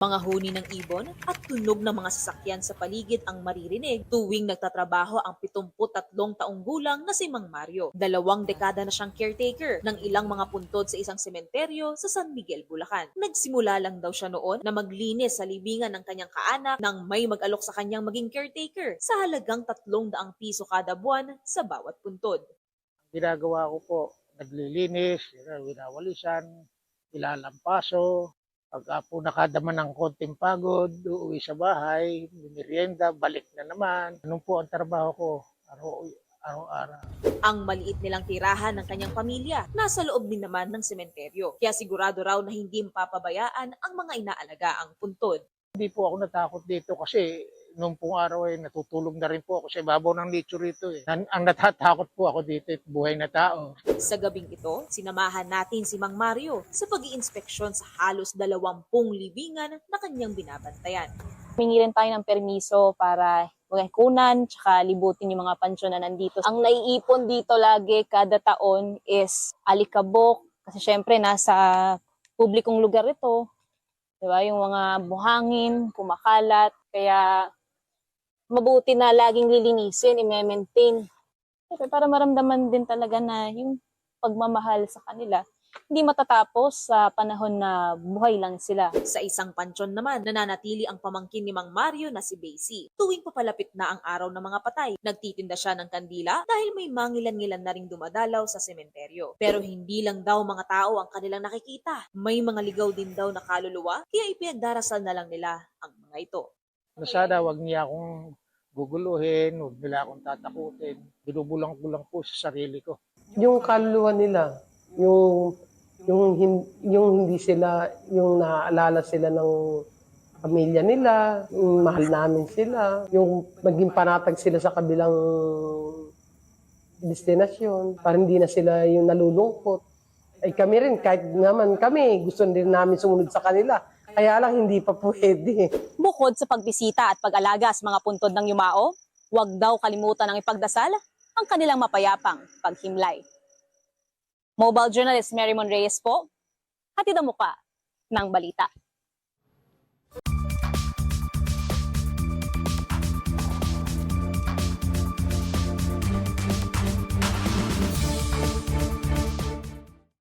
Mga huni ng ibon at tunog ng mga sasakyan sa paligid ang maririnig tuwing nagtatrabaho ang 73 taong gulang na si Mang Mario. Dalawang dekada na siyang caretaker ng ilang mga puntod sa isang sementeryo sa San Miguel, Bulacan. Nagsimula lang daw siya noon na maglinis sa libingan ng kanyang kaanak nang may mag-alok sa kanyang maging caretaker sa halagang 300 piso kada buwan sa bawat puntod. ginagawa ko po, naglilinis, winawalisan, ilalampaso, pagka po nakadama ng konting pagod, uuwi sa bahay, merienda, balik na naman. Anong po ang trabaho ko? Araw, araw-araw. Ang maliit nilang tirahan ng kanyang pamilya nasa loob din naman ng sementeryo. Kaya sigurado raw na hindi mapapabayaan ang mga inaalaga ang puntod. Hindi po ako natakot dito kasi nung pong araw ay natutulog na rin po ako sa ibabaw ng nicho rito eh. Ang, ang natatakot po ako dito ay buhay na tao. Sa gabing ito, sinamahan natin si Mang Mario sa pag iinspeksyon sa halos dalawampung libingan na kanyang binabantayan. Humingi rin tayo ng permiso para kunan, tsaka libutin yung mga pansyon na nandito. Ang naiipon dito lagi kada taon is alikabok, kasi syempre nasa publikong lugar ito. Di ba? Yung mga buhangin, kumakalat, kaya mabuti na laging lilinisin, i-maintain. Siyempre, para maramdaman din talaga na yung pagmamahal sa kanila, hindi matatapos sa panahon na buhay lang sila. Sa isang pansyon naman, nananatili ang pamangkin ni Mang Mario na si Basie. Tuwing papalapit na ang araw ng mga patay, nagtitinda siya ng kandila dahil may mangilan-ngilan na ring dumadalaw sa sementeryo. Pero hindi lang daw mga tao ang kanilang nakikita. May mga ligaw din daw na kaluluwa, kaya ipinagdarasal na lang nila ang mga ito. Na sana wag niya akong guguluhin, wag nila akong tatakutin. Binubulang ko sa sarili ko. yung kaluluwa nila, yung yung yung hindi sila yung naaalala sila ng pamilya nila, yung mahal namin sila, yung maging panatag sila sa kabilang destinasyon, para hindi na sila yung nalulungkot. Ay kami rin, kahit naman kami, gusto din namin sumunod sa kanila. Kaya lang hindi pa pwede. Bukod sa pagbisita at pag-alaga sa mga puntod ng yumao, huwag daw kalimutan ang ipagdasal ang kanilang mapayapang paghimlay. Mobile journalist Mary Mon Reyes po, hatid ang muka ng balita.